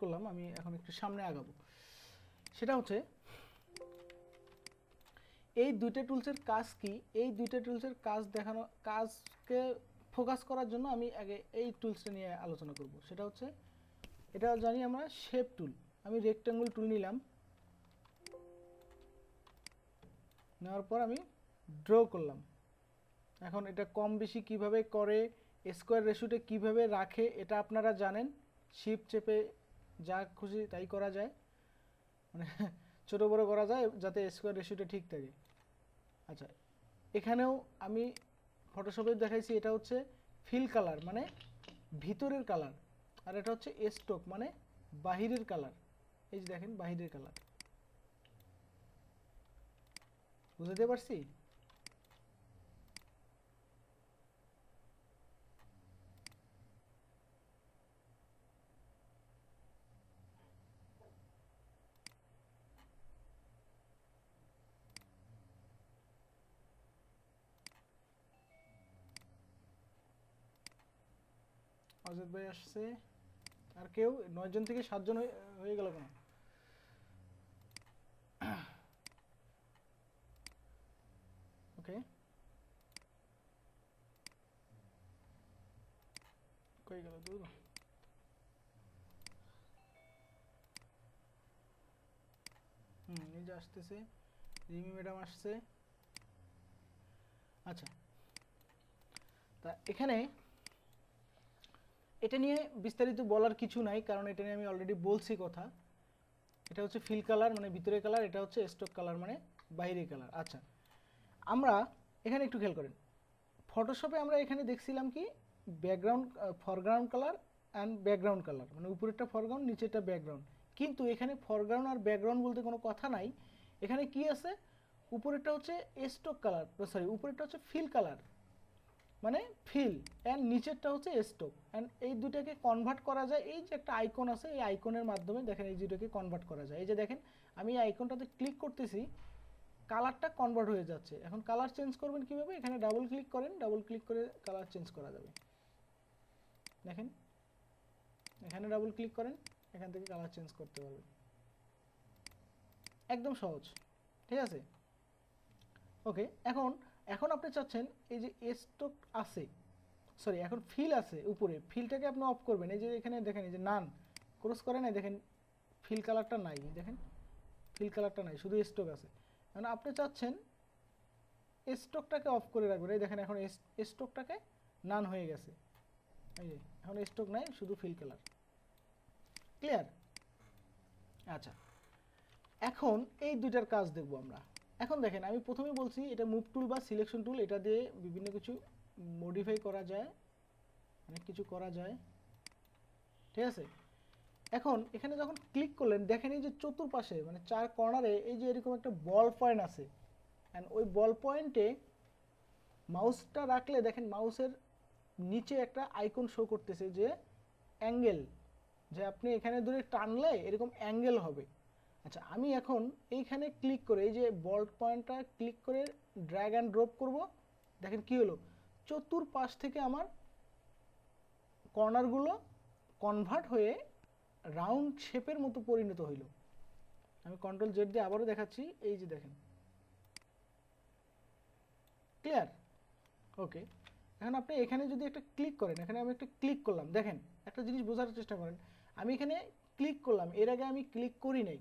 করলাম, আমি এখন একটু সামনে আগাবো। সেটা হচ্ছে, এই দুইটা টুলসের কাজ কি? এই দুইটা টুলসের কাজ দেখানো, কাজকে ফোকাস করার জন্য আমি আগে এই টুলসটা নিয়ে আলোচনা করব। সেটা হচ্ছে, এটা জানি আমরা শেপ টুল আমি রেক্টাঙ্গুল টুল নিলাম। নেওয়ার পর আমি ড্র করলাম। এখন এটা কম বেশি কীভাবে করে স্কোয়ার রেশুটে কীভাবে রাখে, এটা আপনারা জানেন। শিপ চেপে যা খুশি তাই করা যায়। মানে ছোটো বড়ো করা যায় যাতে স্কোয়ার রেশুটে ঠিক থাকে। আচ্ছা এখানেও আমি ফটোশপে দেখাইছি, এটা হচ্ছে ফিল কালার মানে ভিতরের কালার আর এটা হচ্ছে স্টোক মানে বাহিরের কালার এই যে দেখেন, বাহিরের কালার বুঝতে পারছি? অজিত ভাই আসছে। আর কেউ? নয়জন থেকে সাতজন হয়ে- গেল কেন? ওকে গেল হুম, এই আসতেছে। রিমি ম্যাডাম আসছে। আচ্ছা। তা এখানে এটা নিয়ে বিস্তারিত বলার কিছু নাই, কারণ এটা নিয়ে আমি অলরেডি বলছি কথা। এটা হচ্ছে ফিল কালার মানে ভিতরে কালার এটা হচ্ছে স্টক কালার মানে বাইরে কালার আচ্ছা আমরা এখানে একটু খেয়াল করেন। ফটোশপে আমরা এখানে দেখছিলাম কি background foreground colour and background colour মানে উপরেরটা ফরগ্রাউন্ড নিচেরটা ব্যাকগ্রাউন্ড কিন্তু এখানে ফরগ্রাউন্ড আর ব্যাকগ্রাউন্ড বলতে কোনো কথা নাই। এখানে কি আছে? উপরেরটা হচ্ছে স্টক কালার সরি উপরেরটা হচ্ছে ফিল কালার মানে ফিল অ্যান্ড নিচেরটা হচ্ছে স্টোক অ্যান্ড এই দুটাকে কনভার্ট করা যায়। এই যে একটা আইকন আছে, এই আইকনের মাধ্যমে দেখেন এই দুটোকে কনভার্ট করা যায়। এই যে দেখেন, আমি এই আইকনটাতে ক্লিক করতেছি কালারটা কনভার্ট হয়ে যাচ্ছে। এখন কালার চেঞ্জ করবেন কীভাবে? এখানে ডাবল ক্লিক করেন ডাবল ক্লিক করে কালার চেঞ্জ করা যাবে। দেখেন, এখানে ডাবল ক্লিক করেন, এখান থেকে কালার চেঞ্জ করতে পারবেন। একদম সহজ, ঠিক আছে? ওকে এখন এখন আপনি চাচ্ছেন এই যে স্টক আছে সরি এখন ফিল আছে উপরে ফিলটাকে আপনি অফ করবেন। এই যে এখানে দেখেন, এই যে নান ক্রস করে নাই দেখেন ফিল কালারটা নাই দেখেন ফিল কালারটা নাই, শুধু স্টক আছে। এখন আপনি চাচ্ছেন স্টকটাকে অফ করে রাখবেন। এই দেখেন, এখন স্টকটাকে নান হয়ে গেছে। এই যে, এখন স্টক নাই, শুধু ফিল কালার ক্লিয়ার আচ্ছা। এখন এই দুইটার কাজ দেখব আমরা। এখন দেখেন, আমি প্রথমে বলছি এটা মুভ টুল বা সিলেকশন টুল এটা দিয়ে বিভিন্ন কিছু মডিফাই করা যায়, অনেক কিছু করা যায়। ঠিক আছে? এখন এখানে যখন ক্লিক করলেন, দেখেন এই যে চতুর্পাশে মানে চার কর্নারে এই যে এরকম একটা বল পয়েন্ট আছে। অ্যান্ড ওই বল পয়েন্টে মাউসটা রাখলে দেখেন মাউসের নিচে একটা আইকন শো করতেছে যে অ্যাঙ্গেল যে আপনি এখানে ধরে টানলে এরকম অ্যাঙ্গেল হবে। আচ্ছা আমি এখন এইখানে ক্লিক করে, এই যে বল্ট পয়েন্টটা ক্লিক করে ড্র্যাগ অ্যান্ড ড্রপ করব। দেখেন কি হলো? চতুর পাশ থেকে আমার কর্নারগুলো কনভার্ট হয়ে রাউন্ড শেপের মতো পরিণত হইল। আমি কন্ট্রোল জেড দিয়ে আবারও দেখাচ্ছি, এই যে দেখেন। ক্লিয়ার ওকে এখন আপনি এখানে যদি একটা ক্লিক করেন, এখানে আমি একটা ক্লিক করলাম। দেখেন, একটা জিনিস বোঝার চেষ্টা করেন। আমি এখানে ক্লিক করলাম, এর আগে আমি ক্লিক করি নাই।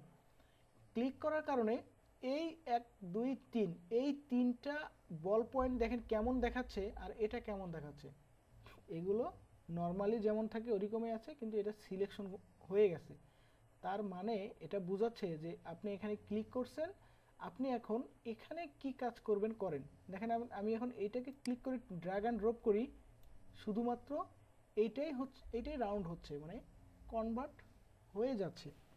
ক্লিক করার কারণে এই এক, দুই, তিন, এই তিনটা বল পয়েন্ট দেখেন কেমন দেখাচ্ছে আর এটা কেমন দেখাচ্ছে। এগুলো নর্মালি যেমন থাকে ওরকমই আছে, কিন্তু এটা সিলেকশন হয়ে গেছে। তার মানে এটা বোঝাচ্ছে যে আপনি এখানে ক্লিক করছেন, আপনি এখন এখানে কি কাজ করবেন করেন। দেখেন আমি- এখন এইটাকে ক্লিক করে ড্র্যাগ অ্যান্ড ড্রপ করি, শুধুমাত্র এইটাই হচ্ছে, এইটাই রাউন্ড হচ্ছে মানে কনভার্ট হয়ে যাচ্ছে।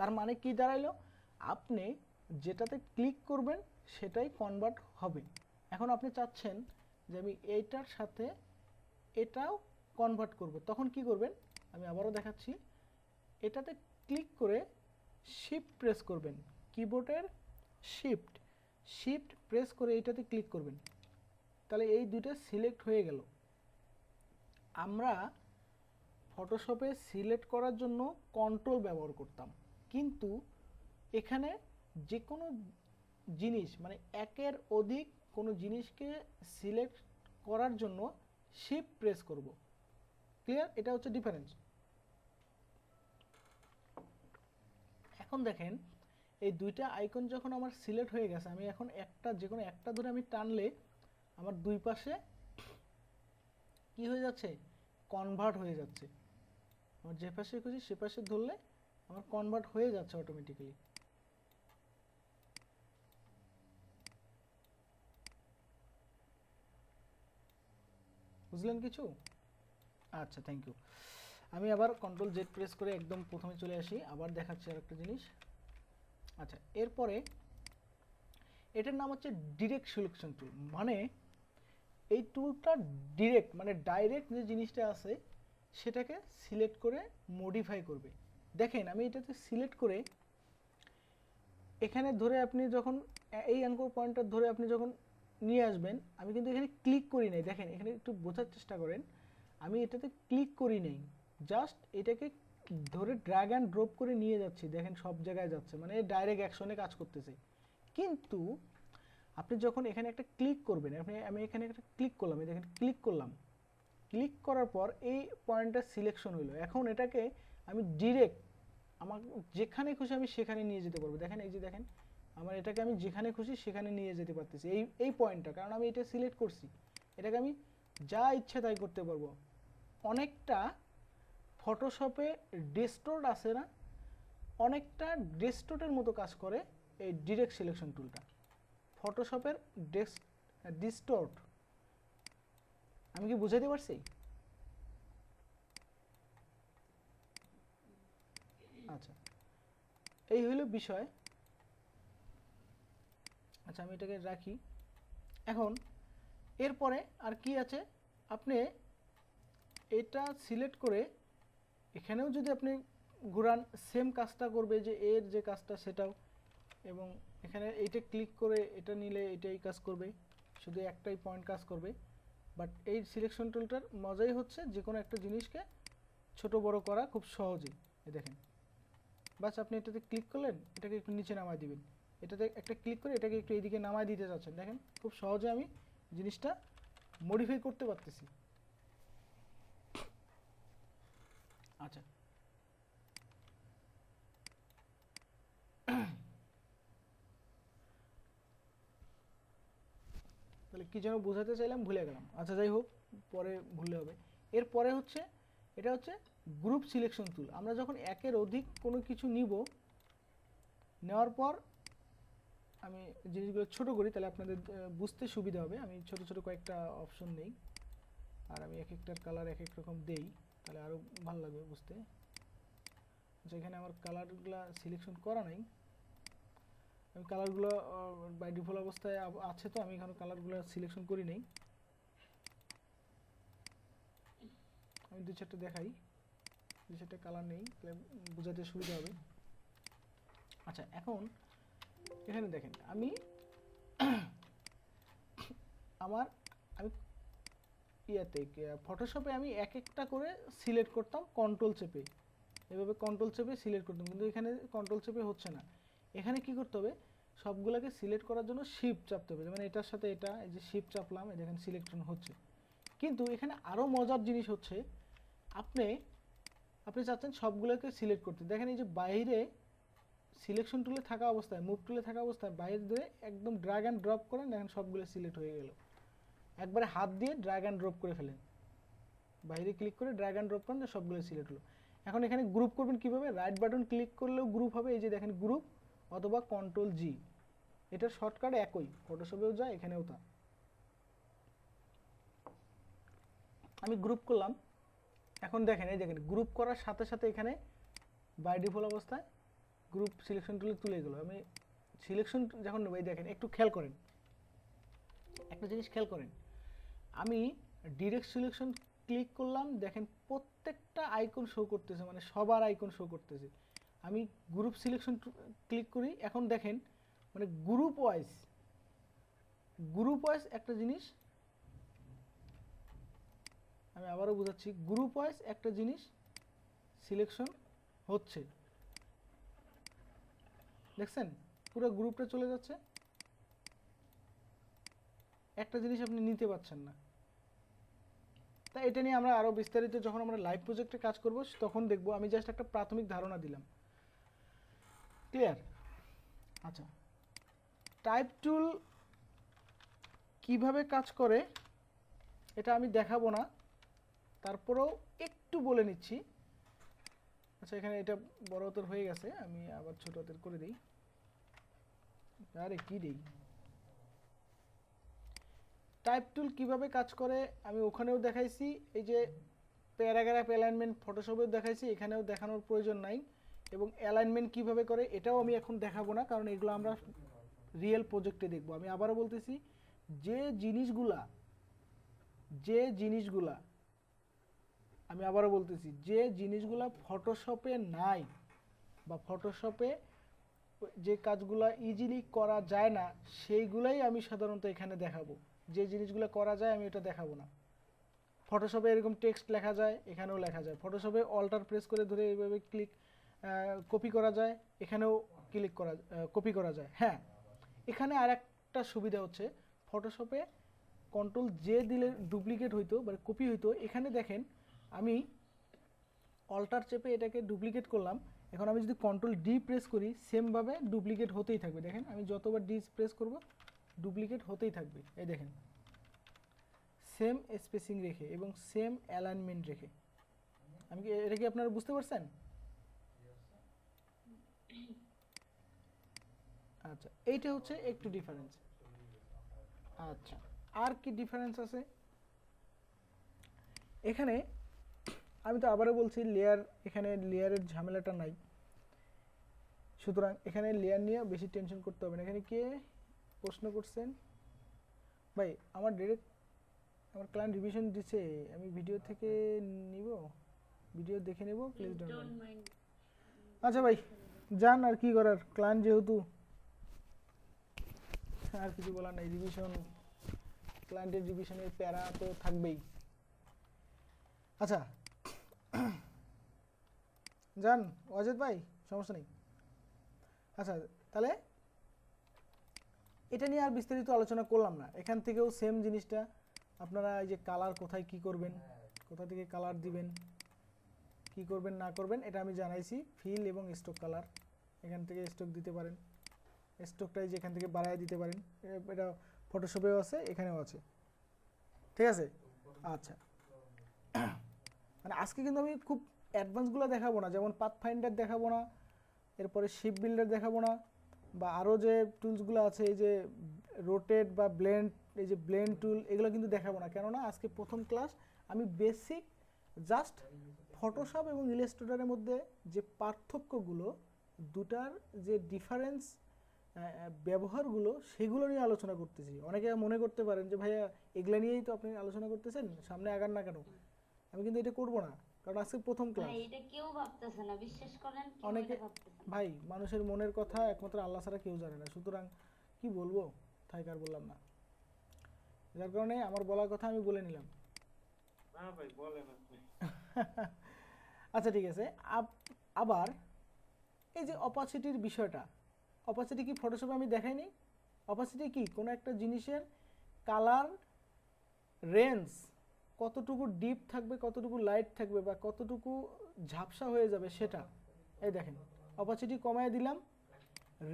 তার মানে কি দাঁড়াইলো? আপনি যেটাতে ক্লিক করবেন, সেটাই কনভার্ট হবে। এখন আপনি চাচ্ছেন যে আমি এইটার সাথে এটাও কনভার্ট করব। তখন কি করবেন? আমি আবারও দেখাচ্ছি। এটাতে ক্লিক করে শিফট প্রেস করবেন। কিবোর্ডের শিফট শিফট প্রেস করে এইটাতে ক্লিক করবেন। তাহলে এই দুটো সিলেক্ট হয়ে গেল। আমরা ফটোশপে সিলেক্ট করার জন্য কন্ট্রোল ব্যবহার করতাম। কিন্তু এখানে যে কোনো জিনিস মানে একের অধিক কোনো জিনিসকে সিলেক্ট করার জন্য শিফট প্রেস করব। ক্লিয়ার এটা হচ্ছে ডিফারেন্স এখন দেখেন, এই দুইটা আইকন যখন আমার সিলেক্ট হয়ে গেছে, আমি এখন একটা যে কোনো একটা ধরে আমি টানলে আমার দুই পাশে কি হয়ে যাচ্ছে? কনভার্ট হয়ে যাচ্ছে। আমার যে পাশে খুশি সে পাশে ধরলে আমার কনভার্ট হয়ে যাচ্ছে অটোমেটিক্যালি বুঝলেন কিছু? আচ্ছা থ্যাংক ইউ আমি আবার কন্ট্রোল জেড প্রেস করে একদম প্রথমে চলে আসি, আবার দেখাচ্ছি আর একটা জিনিস। আচ্ছা এরপরে এটার নাম হচ্ছে ডিরেক্ট সিলেকশন টুল মানে এই টুলটা ডিরেক্ট মানে ডাইরেক্ট যে জিনিসটা আছে, সেটাকে সিলেক্ট করে মডিফাই করবে। দেখেন, আমি এটাতে সিলেক্ট করে এখানে ধরে আপনি যখন এই অ্যাঙ্কর পয়েন্টটা ধরে আপনি যখন নিয়ে আসবেন, আমি কিন্তু এখানে ক্লিক করি নাই। দেখেন, এখানে একটু বোঝার চেষ্টা করেন। আমি এটাতে ক্লিক করি নাই। জাস্ট এটাকে ধরে ড্র্যাগ অ্যান্ড ড্রপ করে নিয়ে যাচ্ছি। দেখেন, সব জায়গায় যাচ্ছে। মানে ডাইরেক্ট অ্যাকশনে কাজ করতেছে। কিন্তু আপনি যখন এখানে একটা ক্লিক করবেন, আপনি, আমি এখানে একটা ক্লিক করলাম দেখেন ক্লিক করলাম। ক্লিক করার পর এই পয়েন্টটা সিলেকশন হইল। এখন এটাকে আমি ডিরেক্ট আমার যেখানে খুশি আমি সেখানে নিয়ে যেতে পারব। দেখেন, এই যে দেখেন, আমার এটাকে আমি যেখানে খুশি সেখানে নিয়ে যেতে পারতেছি। এই এই পয়েন্টটা কারণ আমি এটা সিলেক্ট করছি। এটাকে আমি যা ইচ্ছে তাই করতে পারব। অনেকটা ফটোশপে ডেস্টোর্ড আছে না, অনেকটা ডেস্টোটের মতো কাজ করে এই ডিরেক্ট সিলেকশন টুলটা ফটোশপের ডেস্ক ডিস্টোর্ট আমি কি বুঝাইতে পারছি আচ্ছা এই হলো বিষয়। আচ্ছা আমি এটাকে রাখি। এখন, এরপরে আর কি আছে? আপনি এটা সিলেক্ট করে এখানেও যদি আপনি ঘুরান সেম কাজটা করবে যে এর যে কাজটা সেটাও, এবং এখানে এইটা ক্লিক করে এটা নিলে এটাই কাজ করবে, শুধু একটাই পয়েন্ট কাজ করবে। বাট এই সিলেকশন টুলটার মজাই হচ্ছে যে কোনো একটা জিনিসকে ছোট বড় করা খুব সহজেই। দেখেন। বাস আপনি এটাতে ক্লিক করলেন, এটাকে একটু নিচে নামায় দিবেন। এটাতে একটা ক্লিক করে এটাকে একটু এইদিকে নামায় দিতে চাচ্ছেন। দেখেন, খুব সহজে আমি জিনিসটা মডিফাই করতে পারতেছি। আচ্ছা। তাহলে কি যেন বোঝাতে চাইলাম, ভুলে গেলাম। আচ্ছা যাই হোক, পরে ভুললে হবে। এরপরে হচ্ছে, এটা হচ্ছে গ্রুপ সিলেকশন টুল আমরা যখন একের অধিক কোনো কিছু নিব, নেওয়ার পর আমি জিনিসগুলো ছোট করি, তাহলে আপনাদের বুঝতে সুবিধা হবে। আমি ছোট ছোট কয়েকটা অপশন নেই। আর আমি এক একটার কালার এক এক রকম দেই, তাহলে আরও ভালো লাগবে বুঝতে। যেখানে আমার কালারগুলো সিলেকশন করা নাই। আমি কালারগুলো বাই ডিফল্ট অবস্থায় আছে তো, আমি এখানে কালারগুলো সিলেকশন করি নেই। আমি দু চারটে দেখাই। চারটে কালার নেই বোঝাতে সুবিধা হবে। আচ্ছা এখন এখানে দেখেন, আমি আমার, আমি ইয়াতে ফটোশপে আমি এক একটা করে সিলেক্ট করতাম কন্ট্রোল চেপে। এভাবে কন্ট্রোল চেপে সিলেক্ট করতাম, কিন্তু এখানে কন্ট্রোল চেপে হচ্ছে না। এখানে কি করতে হবে? সবগুলোকে সিলেক্ট করার জন্য শিফট চাপতে হবে। মানে এটার সাথে এটা, এই যে শিফট চাপলাম, এই দেখেন সিলেকশন হচ্ছে। কিন্তু এখানে আরও মজার জিনিস হচ্ছে, আপনি আপনি চাচ্ছেন সবগুলোকে সিলেক্ট করতে। দেখেন এই যে বাইরে সিলেকশন টুলে থাকা অবস্থায় মুভ টুলে থাকা অবস্থায় বাইরে দিয়ে একদম ড্র্যাগ অ্যান্ড ড্রপ করেন, দেখেন সবগুলো সিলেক্ট হয়ে গেল। একবারে হাত দিয়ে ড্র্যাগ অ্যান্ড ড্রপ করে ফেলেন। বাইরে ক্লিক করে ড্র্যাগ অ্যান্ড ড্রপ করেন সবগুলো সিলেক্ট হলো। এখন এখানে গ্রুপ করবেন কীভাবে? রাইট বাটন ক্লিক করলেও গ্রুপ হবে, এই যে দেখেন গ্রুপ অথবা কন্ট্রোল জি এটার শর্টকাট একই ফটোশপেও যায় এখানেও তা। আমি গ্রুপ করলাম। এখন দেখেন, এই দেখেন গ্রুপ করার সাথে সাথে এখানে বাই ডিফল অবস্থায় গ্রুপ সিলেকশন টুলে তুলে গেলো। আমি সিলেকশন যখন নেব, এই দেখেন, একটু খেয়াল করেন। একটা জিনিস খেয়াল করেন, আমি ডিরেক্ট সিলেকশন ক্লিক করলাম, দেখেন প্রত্যেকটা আইকন শো করতেছে মানে সবার আইকন শো করতেছে। আমি গ্রুপ সিলেকশন ক্লিক করি, এখন দেখেন মানে গ্রুপ ওয়াইজ গ্রুপ ওয়াইজ একটা জিনিস আমি আবারও বোঝাচ্ছি গ্রুপ ওয়াইজ একটা জিনিস সিলেকশন হচ্ছে। দেখছেন? পুরো গ্রুপটা চলে যাচ্ছে। একটা জিনিস আপনি নিতে পারছেন না। তা এটা নিয়ে আমরা আরও বিস্তারিত যখন আমরা লাইভ প্রজেক্টে কাজ করব, তখন দেখব। আমি জাস্ট একটা প্রাথমিক ধারণা দিলাম। ক্লিয়ার আচ্ছা। টাইপ টুল কীভাবে কাজ করে, এটা আমি দেখাবো না। তারপরেও একটু বলে নিচ্ছি। আচ্ছা এখানে এটা বড় হাতের হয়ে গেছে, আমি আবার ছোট হাতের করে দিই। আরে, কি দিই? টাইপ টুল কীভাবে কাজ করে, আমি ওখানেও দেখাইছি। এই যে প্যারাগ্রাফ অ্যালাইনমেন্ট ফটোশপেও দেখাইছি, এখানেও দেখানোর প্রয়োজন নাই। এবং অ্যালাইনমেন্ট কীভাবে করে, এটাও আমি এখন দেখাবো না, কারণ এগুলো আমরা রিয়েল প্রজেক্টে দেখব। আমি আবারও বলতেছি, যে জিনিসগুলা যে জিনিসগুলা আমি আবারও বলতেছি, যে জিনিসগুলা ফটোশপে নাই বা ফটোশপে যে কাজগুলো ইজিলি করা যায় না, সেইগুলাই আমি সাধারণত এখানে দেখাবো। যে জিনিসগুলো করা যায়, আমি এটা দেখাবো না। ফটোশপে এরকম টেক্সট লেখা যায়, এখানেও লেখা যায়। ফটোশপে অল্টার প্রেস করে ধরে এইভাবে ক্লিক কপি করা যায়, এখানেও ক্লিক করা কপি করা যায়। হ্যাঁ এখানে আর একটা সুবিধা হচ্ছে ফটোশপে কন্ট্রোল জে দিলে ডুপ্লিকেট হইতো বা কপি হইতো। এখানে দেখেন আমি অল্টার চেপে এটাকে ডুপ্লিকেট করলাম। এখন আমি যদি কন্ট্রোল ডি প্রেস করি সেমভাবে ডুপ্লিকেট হতেই থাকবে। দেখেন, আমি যতবার ডি প্রেস করব ডুপ্লিকেট হতেই থাকবে। এই দেখেন সেম স্পেসিং রেখে এবং সেম অ্যালাইনমেন্ট রেখে। আমি কি, এটা কি আপনারা বুঝতে পারছেন? আচ্ছা এইটা হচ্ছে একটু ডিফারেন্স আচ্ছা আর কি ডিফারেন্স আছে? এখানে আমি তো আবারও বলছি লেয়ার এখানে লেয়ারের ঝামেলাটা নাই। সুতরাং এখানে লেয়ার নিয়ে বেশি টেনশন করতে হবে না। এখানে কে প্রশ্ন করছেন? ভাই আমার ডিরেক্ট আমার ক্লায়েন্ট রিভিশন দিছে। আমি ভিডিও থেকে নিব ভিডিও দেখে নেব প্লিজ ডোন্ট mind. আচ্ছা ভাই যান আর কি করার ক্লায়েন্ট যেহেতু। আর কিছু বলার নাই রিভিশন ক্লায়েন্টের রিভিশনের প্যারা তো থাকবেই। আচ্ছা যান অজিত ভাই, সমস্যা নেই। আচ্ছা তাহলে এটা নিয়ে আর বিস্তারিত আলোচনা করলাম না। এখান থেকেও সেম জিনিসটা। আপনারা এই যে কালার কোথায় কি করবেন, কোথা থেকে কালার দিবেন, কি করবেন, না করবেন, এটা আমি জানাইছি। ফিল এবং স্টক কালার এখান থেকে স্টক দিতে পারেন। স্টকটাই যে এখান থেকে বাড়ায় দিতে পারেন। এটা ফটোশপেও আছে, এখানেও আছে। ঠিক আছে? আচ্ছা। মানে আজকে কিন্তু আমি খুব অ্যাডভান্সগুলো দেখাবো না, যেমন পাথ ফাইন্ডার দেখাবো না, এরপরে শিপ বিল্ডার দেখাবো না, বা আরও যে টুলসগুলো আছে, এই যে রোটেট বা ব্লেন্ড এই যে ব্লেন্ড টুল এগুলো কিন্তু দেখাবো না। কেননা আজকে প্রথম ক্লাস আমি বেসিক জাস্ট ফটোশপ এবং ইলাস্ট্রেটরের মধ্যে যে পার্থক্যগুলো, দুটার যে ডিফারেন্স ব্যবহারগুলো, সেগুলো নিয়ে আলোচনা করতেছি। অনেকে মনে করতে পারেন যে, ভাইয়া, এগুলো নিয়েই তো আপনি আলোচনা করতেছেন? সামনে আগান না কেন? আমি কিন্তু এটা করব না কারণ আজকে প্রথম ক্লাস ভাই এটা কেউ ভাবতেছে না বিশ্বাস করেন কেউ অনেকে- এটা ভাবতেছে না। ভাই মানুষের মনের কথা একমাত্র আল্লাহ ছাড়া কেউ জানে না সুতরাং কি বলব? থাইক আর বললাম না। যার কারণে আমার বলার কথা আমি বলে নিলাম। না ভাই বলেন আপনি। আচ্ছা ঠিক আছে। আব- আবার এই যে অপাসিটির বিষয়টা অপাসিটি কি ফটোশপে আমি দেখাইনি? অপাসিটি কি? কোনো একটা জিনিসের কালার রেঞ্জ কতটুকু ডিপ থাকবে, কতটুকু লাইট থাকবে বা কতটুকু ঝাপসা হয়ে যাবে সেটা। এই দেখেন অপাসিটি কমায় দিলাম।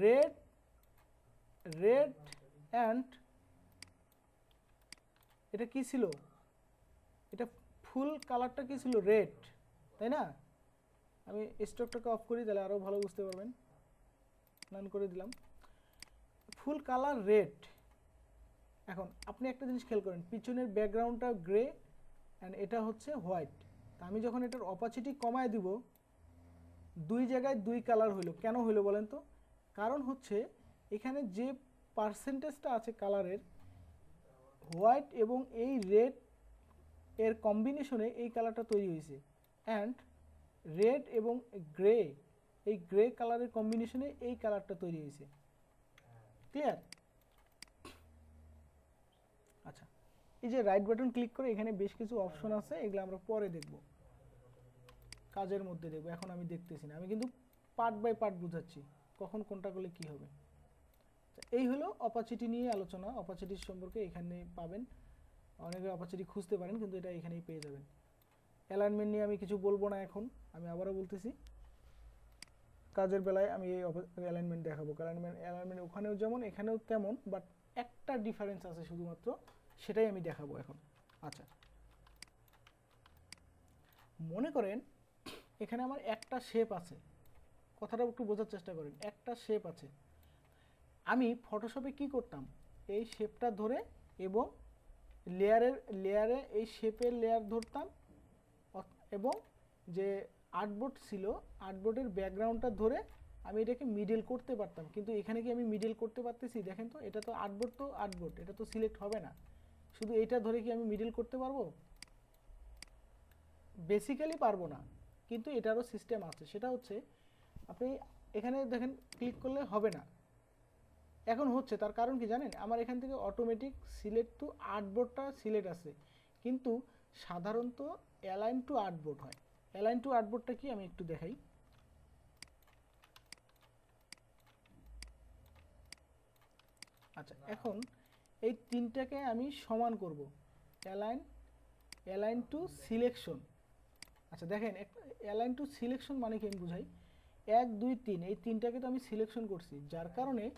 রেড রেড অ্যান্ড এটা কি ছিল? এটা ফুল কালারটা কি ছিল? রেড তাই না? আমি স্টকটাকে অফ করি, তাহলে আরও ভালো বুঝতে পারবেন। নান করে দিলাম। ফুল কালার রেড এখন আপনি একটা জিনিস খেয়াল করেন, পিছনের ব্যাকগ্রাউন্ডটা গ্রে অ্যান্ড এটা হচ্ছে হোয়াইট। তা আমি যখন এটার অপাচিটি কমায় দিব, দুই জায়গায় দুই কালার হইল। কেন হইল বলেন তো? কারণ হচ্ছে এখানে যে পার্সেন্টেজটা আছে কালারের হোয়াইট এবং এই রেড এর কম্বিনেশনে এই কালারটা তৈরি হয়েছে। অ্যান্ড রেড এবং গ্রে, এই গ্রে কালারের কম্বিনেশনে এই কালারটা তৈরি হয়েছে। ক্লিয়ার আচ্ছা এই যে রাইট বাটন ক্লিক করে এখানে বেশ কিছু অপশন আছে, এগুলো আমরা পরে দেখব। কাজের মধ্যে দেখব, এখন আমি দেখতেছি না। আমি কিন্তু পার্ট বাই পার্ট বুঝাচ্ছি, কখন কোনটা করলে কি হবে। তো এই হলো অপাচিটি নিয়ে আলোচনা। অপাচিটির সম্পর্কে এখানে পাবেন। অনেকে অপাচিটি খুঁজতে পারেন, কিন্তু এটা এখানেই পেয়ে যাবেন। অ্যালাইনমেন্ট নিয়ে আমি কিছু বলব না এখন, আমি আবারও বলতেছি। কাজের বেলায় আমি এই অ্যালাইনমেন্ট দেখাবো। অ্যালাইনমেন্ট অ্যালাইনমেন্ট ওখানেও যেমন, এখানেও তেমন বাট একটা ডিফারেন্স আছে শুধুমাত্র। সেটাই আমি দেখাবো এখন। আচ্ছা। মনে করেন, এখানে আমার একটা শেপ আছে। কথাটা একটু বোঝার চেষ্টা করেন। একটা শেপ আছে। আমি ফটোশপে কি করতাম? এই শেপটা ধরে এবং লেয়ারের লেয়ারে এই শেপের লেয়ার ধরতাম। এবং যে আর্টবোর্ড ছিল আর্টবোর্ডের ব্যাকগ্রাউন্ডটা ধরে আমি এটাকে মিডল করতে পারতাম। কিন্তু এখানে কি আমি মিডল করতে পারতেছি? দেখেন তো, এটা তো আর্টবোর্ড তো আর্টবোর্ড এটা তো সিলেক্ট হবে না। শুধু এইটা ধরে কি আমি মিডল করতে পারব? বেসিক্যালি পারব না, কিন্তু এটারও সিস্টেম আছে। সেটা হচ্ছে, আপনি এখানে দেখেন ক্লিক করলে হবে না। এখন হচ্ছে, তার কারণ কি জানেন? আমার এখান থেকে অটোমেটিক সিলেক্ট টু আর্টবোর্ডটা সিলেক্ট আছে। কিন্তু সাধারণত অ্যালাইন টু আর্টবোর্ড হয়। অ্যালাইন টু আর্টবোর্ডটা কি? আমি একটু দেখাই। আচ্ছা এখন এই তিনটাকে আমি সমান করব। অ্যালাইন অ্যালাইন টু সিলেকশন আচ্ছা দেখেন অ্যালাইন টু সিলেকশন মানে কি আমি বুঝাই? এক, দুই, তিন, এই তিনটাকে তো আমি সিলেকশন করছি। যার কারণে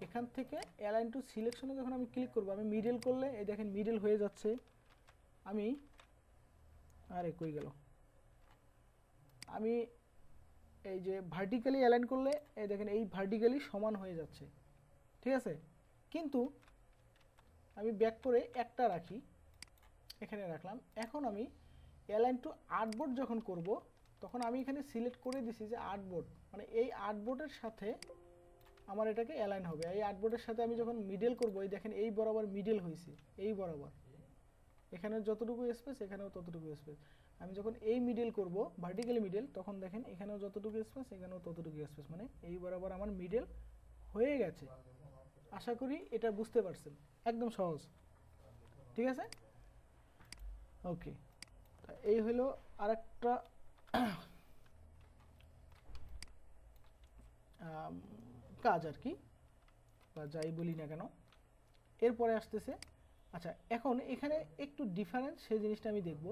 এখান থেকে অ্যালাইন টু সিলেকশনে যখন আমি ক্লিক করব, আমি মিডল করলে, এই দেখেন মিডল হয়ে যাচ্ছে। আমি, আরে, কই গেল? আমি এই যে ভার্টিক্যালি অ্যালাইন করলে, এই দেখেন, এই ভার্টিক্যালি সমান হয়ে যাচ্ছে। ঠিক আছে? কিন্তু আমি ব্যাক করে একটা রাখি, এখানে রাখলাম। এখন আমি অ্যালাইন টু আর্টবোর্ড যখন করব, তখন আমি এখানে সিলেক্ট করে দিছি যে আর্টবোর্ড মানে এই আর্টবোর্ডের সাথে আমার এটাকে অ্যালাইন হবে। এই আর্টবোর্ডের সাথে আমি যখন মিডল করব, এই দেখেন এই বরাবর মিডল হয়েছে এই বরাবর। এখানে যতটুকু স্পেস এখানেও ততটুকু স্পেস আমি যখন এই মিডল করব ভার্টিক্যাল মিডল তখন দেখেন এখানেও যতটুকু স্পেস এখানেও ততটুকু স্পেস মানে এই বরাবর আমার মিডল হয়ে গেছে। আশা করি এটা বুঝতে পারছেন। একদম সহজ। ঠিক আছে? ওকে এই হলো আরেকটা কাজ আর কি, বা যাই বলি না কেন। এরপরে আসতেছে আচ্ছা এখন এখানে একটু ডিফারেন্স সেই জিনিসটা আমি দেখব।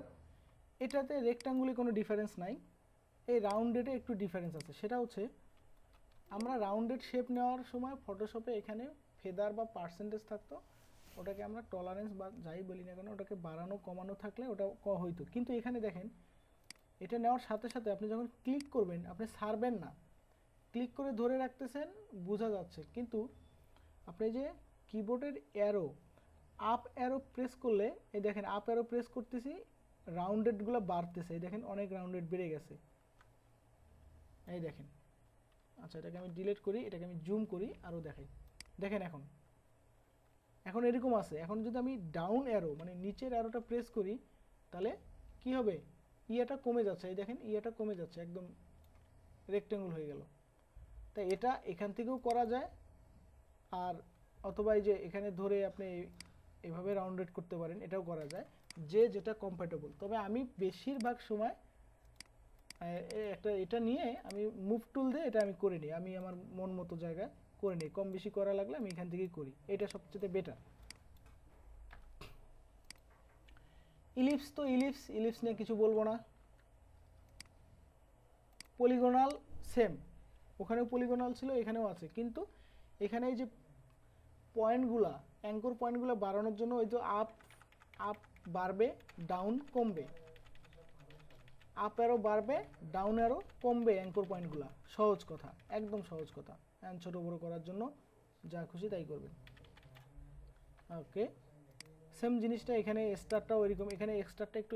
এটাতে রেক্টাঙ্গুলি কোনো ডিফারেন্স নাই। এই রাউন্ডেডে একটু ডিফারেন্স আছে। সেটা হচ্ছে, আমরা রাউন্ডেড শেপ নেওয়ার সময় ফটোশপে এখানে ফেদার বা পার্সেন্টেজ থাকতো। ওটাকে আমরা টলারেন্স বা যাই বলি না কেন, ওটাকে বাড়ানো, কমানো থাকলে ওটা ক হইতো। কিন্তু এখানে দেখেন, এটা নেওয়ার সাথে সাথে আপনি যখন ক্লিক করবেন, আপনি সারবেন না। ক্লিক করে ধরে রাখতেছেন, বোঝা যাচ্ছে। কিন্তু আপনি যে কিবোর্ডের অ্যারো আপ অ্যারো প্রেস করলে, এই দেখেন আপ অ্যারো প্রেস করতেছি রাউন্ডেডগুলো বাড়তেছে। এই দেখেন, অনেক রাউন্ডেড বেড়ে গেছে। এই দেখেন। আচ্ছা এটাকে আমি ডিলিট করি, এটাকে আমি জুম করি আরও দেখাই। দেখেন এখন। এখন এরকম আছে। এখন যদি আমি ডাউন অ্যারো মানে নিচের অ্যারোটা প্রেস করি, তাহলে কি হবে? ইয়েটা কমে যাচ্ছে। এই দেখেন, ইয়েটা কমে যাচ্ছে, একদম রেক্টেঙ্গুল হয়ে গেল। তাই এটা এখান থেকেও করা যায়। আর অথবা এই যে এখানে ধরে আপনি এভাবে রাউন্ডেড করতে পারেন, এটাও করা যায়। যে যেটা কম্প্যাটেবল তবে আমি বেশিরভাগ সময় একটা এটা নিয়ে আমি মুভ টুল দিয়ে এটা আমি করে নিই। আমি আমার মন মতো জায়গায় করে নিই, কম বেশি করা লাগলে আমি এখান থেকেই করি। এটা সবচেয়ে বেটার ইলিপস তো ইলিপস ইলিপস নিয়ে কিছু বলব না। পলিগোনাল সেম ওখানেও পলিগোনাল ছিল, এখানেও আছে। কিন্তু এখানে এই যে পয়েন্টগুলা অ্যাঙ্কর পয়েন্টগুলো বাড়ানোর জন্য ওই তো আপ আপ বাড়বে ডাউন কমবে। আপ অ্যারো বাড়বে ডাউন অ্যারো কমবে অ্যাঙ্কর পয়েন্টগুলো সহজ কথা, একদম সহজ কথা। হ্যাঁ ছোটো বড়ো করার জন্য যা খুশি তাই করবেন। ওকে সেম জিনিসটা এখানে স্টারটাও এরকম। এখানে এক্সট্রারটা একটু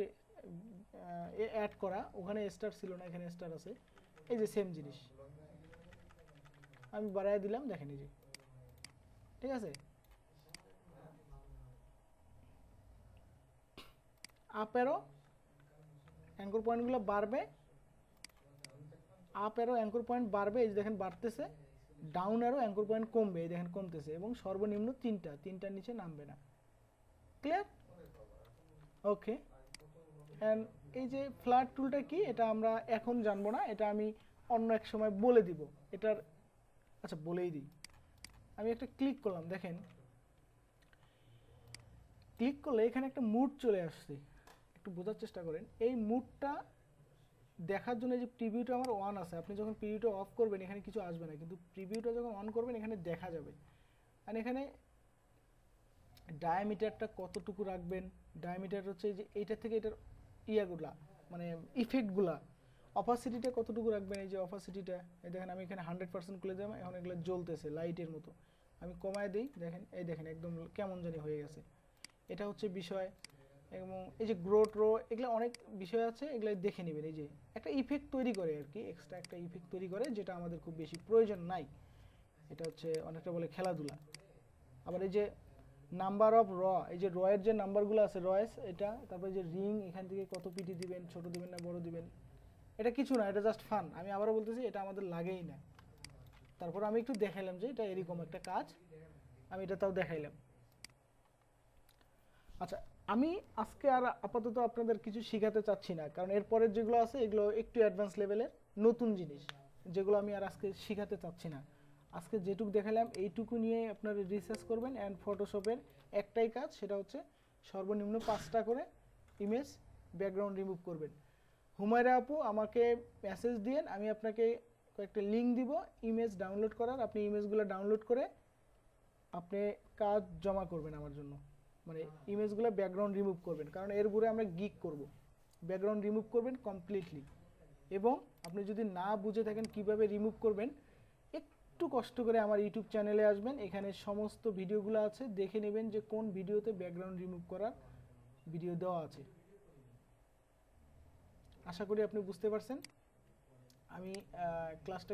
অ্যাড করা। ওখানে স্টার ছিল না, এখানে স্টার আছে। এই যে সেম জিনিস। আমি বাড়ায় দিলাম, দেখেন এই যে। ঠিক আছে? আপ অ্যারো অ্যাঙ্কর পয়েন্টগুলো বাড়বে আপ অ্যারো অ্যাঙ্কর পয়েন্ট বাড়বে, এই দেখেন বাড়তেছে ডাউন এরও অ্যাঙ্কর পয়েন্ট কমবে, এই দেখেন কমতেছে, এবং সর্বনিম্ন তিনটা, তিনটার নিচে নামবে না। ক্লিয়ার ওকে অ্যান্ড এই যে ফ্ল্যাট টুলটা কি, এটা আমরা এখন জানব না, এটা আমি অন্য এক সময় বলে দিব। এটার আচ্ছা বলেই দিই। আমি একটা ক্লিক করলাম, দেখেন। ক্লিক করলে এখানে একটা মুড চলে আসছে। একটু বোঝার চেষ্টা করেন, এই মুডটা দেখার জন্য যে প্রিভিউটা আমার অন আছে, আপনি যখন প্রিভিউটা অফ করবেন, এখানে কিছু আসবে না, কিন্তু প্রিভিউটা যখন অন করবেন, এখানে দেখা যাবে। আর এখানে ডায়ামিটারটা কতটুকু রাখবেন? ডায়ামিটার হচ্ছে যে এইটা থেকে এটার ইয়াগুলা মানে ইফেক্টগুলা অপাসিটিটা কতটুকু রাখবেন এই যে অপাসিটিটা এই দেখেন, আমি এখানে হান্ড্রেড পার্সেন্ট খুলে দিলাম, এখন এগুলো জ্বলতেছে লাইটের মতো। আমি কমায় দিই, দেখেন, এই দেখেন, একদম কেমন জানি হয়ে গেছে। এটা হচ্ছে বিষয়। এবং এই যে গ্রো ট্রো এগুলো অনেক বিষয় আছে এগুলো দেখে নেবেন। এই যে একটা ইফেক্ট তৈরি করে আর কি এক্সট্রা একটা ইফেক্ট তৈরি করে, যেটা আমাদের খুব বেশি প্রয়োজন নাই। এটা হচ্ছে অনেকটা বলে খেলাধুলা। আবার এই যে নাম্বার অফ র এই যে রয়ের যে নাম্বারগুলো আছে রয়েস এটা, তারপরে যে রিং এখান থেকে কত পিটি দিবেন, ছোট দিবেন না বড় দিবেন, এটা কিছু না, এটা জাস্ট ফান আমি আবারও বলতেছি, এটা আমাদের লাগেই না। তারপর আমি একটু দেখাইলাম যে এটা এরকম একটা কাজ, আমি এটা তাও দেখাইলাম। আচ্ছা আমি আজকে আর আপাতত আপনাদের কিছু শেখাতে চাচ্ছি না, কারণ এরপরের যেগুলো আছে এগুলো একটু অ্যাডভান্স লেভেলের নতুন জিনিস, যেগুলো আমি আর আজকে শেখাতে চাচ্ছি না। আজকে যেটুকু দেখালাম, এইটুকু নিয়ে আপনারা রিসার্চ করবেন অ্যান্ড ফটোশপের একটাই কাজ, সেটা হচ্ছে সর্বনিম্ন পাঁচটা করে ইমেজ ব্যাকগ্রাউন্ড রিমুভ করবেন। হুমায়রা আপু, আমাকে মেসেজ দিয়েন, আমি আপনাকে কয়েকটা লিঙ্ক দিব ইমেজ ডাউনলোড করার। আপনি ইমেজগুলো ডাউনলোড করে আপনি কাজ জমা করবেন আমার জন্য। মানে ইমেজগুলো ব্যাকগ্রাউন্ড রিমুভ করবেন। কারণ এর উপরে আমরা গিক করব। ব্যাকগ্রাউন্ড রিমুভ করবেন কমপ্লিটলি এবং আপনি যদি না বুঝে থাকেন কীভাবে রিমুভ করবেন, একটু কষ্ট করে আমার ইউটিউব চ্যানেলে আসবেন। এখানে সমস্ত ভিডিওগুলো আছে। দেখে নেবেন যে কোন ভিডিওতে ব্যাকগ্রাউন্ড রিমুভ করার ভিডিও দেওয়া আছে। আশা করি আপনি বুঝতে পারছেন। আমি ক্লাসটা